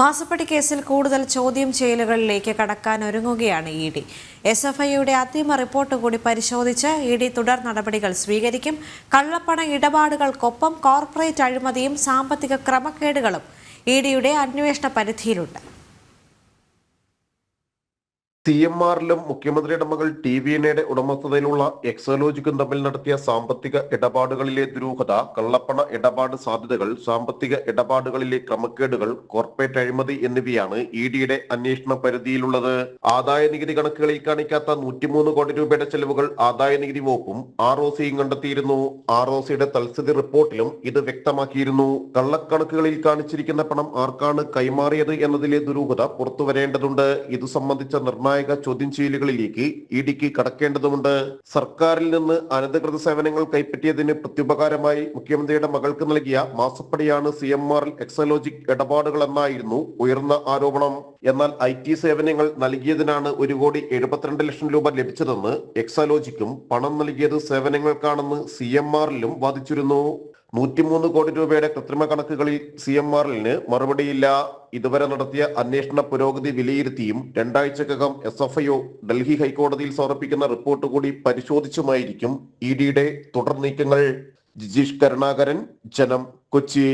മാസപ്പടി കേസിൽ കൂടുതൽ ചോദ്യം ചെയ്യലുകളിലേക്ക് കടക്കാൻ ഒരുങ്ങുകയാണ് ഇ ഡി. എസ് എഫ് ഐയുടെ അന്തിമ റിപ്പോർട്ട് കൂടി പരിശോധിച്ച് ഇ ഡി തുടർ നടപടികൾ സ്വീകരിക്കും. കള്ളപ്പണ ഇടപാടുകൾക്കൊപ്പം കോർപ്പറേറ്റ് അഴിമതിയും സാമ്പത്തിക ക്രമക്കേടുകളും ഇ ഡിയുടെ അന്വേഷണ പരിധിയിലുണ്ട്. സി എം ആറിലും മുഖ്യമന്ത്രിയുടെ മകൾ ടി വി എനയുടെ ഉടമസ്ഥതയിലുള്ള എക്സോലോജിക്കും തമ്മിൽ നടത്തിയ സാമ്പത്തിക ഇടപാടുകളിലെ ദുരൂഹത കള്ളപ്പണ ഇടപാട് സാധ്യതകൾ സാമ്പത്തിക ഇടപാടുകളിലെ ക്രമക്കേടുകൾ കോർപ്പറേറ്റ് അഴിമതി എന്നിവയാണ് ഇ ഡിയുടെ അന്വേഷണ പരിധിയിലുള്ളത്. ആദായ നികുതി കണക്കുകളിൽ കാണിക്കാത്ത നൂറ്റിമൂന്ന് കോടി രൂപയുടെ ചെലവുകൾ ആദായ നികുതി വകുപ്പും ആർ ഒ സിയും കണ്ടെത്തിയിരുന്നു. ആർ ഒ സിയുടെ തൽസ്ഥിതി റിപ്പോർട്ടിലും ഇത് വ്യക്തമാക്കിയിരുന്നു. കള്ളക്കണക്കുകളിൽ കാണിച്ചിരിക്കുന്ന പണം ആർക്കാണ് കൈമാറിയത് എന്നതിലെ ദുരൂഹത പുറത്തുവരേണ്ടതുണ്ട്. ഇത് സംബന്ധിച്ച നിർണായക ചോദ്യം ചെയ്യലുകളിലേക്ക് ഇ ഡിക്ക് കടക്കേണ്ടതുണ്ട്. സർക്കാരിൽ നിന്ന് അനധികൃത സേവനങ്ങൾ കൈപ്പറ്റിയതിന് പ്രത്യുപകാരമായി മുഖ്യമന്ത്രിയുടെ മകൾക്ക് നൽകിയ മാസപ്പടിയാണ് സി എം ആറിൽ എക്സലോജിക് ഇടപാടുകൾ എന്നായിരുന്നു ഉയർന്ന ആരോപണം. എന്നാൽ ഐ ടി സേവനങ്ങൾ നൽകിയതിനാണ് ഒരു കോടി എഴുപത്തിരണ്ട് ലക്ഷം രൂപ ലഭിച്ചതെന്ന് എക്സലോജിക്കും പണം നൽകിയത് സേവനങ്ങൾക്കാണെന്ന് സി എം ആറിലും വാദിച്ചിരുന്നു. നൂറ്റിമൂന്ന് കോടി രൂപയുടെ കൃത്രിമ കണക്കുകളിൽ സി എം ആറിന് മറുപടിയില്ല. ഇതുവരെ നടത്തിയ അന്വേഷണ പുരോഗതി വിലയിരുത്തിയും രണ്ടാഴ്ചക്കകം എസ് എഫ് ഐ ഡൽഹി ഹൈക്കോടതിയിൽ സമർപ്പിക്കുന്ന റിപ്പോർട്ട് കൂടി പരിശോധിച്ചുമായിരിക്കും ഇ ഡിയുടെ തുടർ നീക്കങ്ങൾ. ജിജീഷ് കരുണാകരൻ ജനം കൊച്ചി.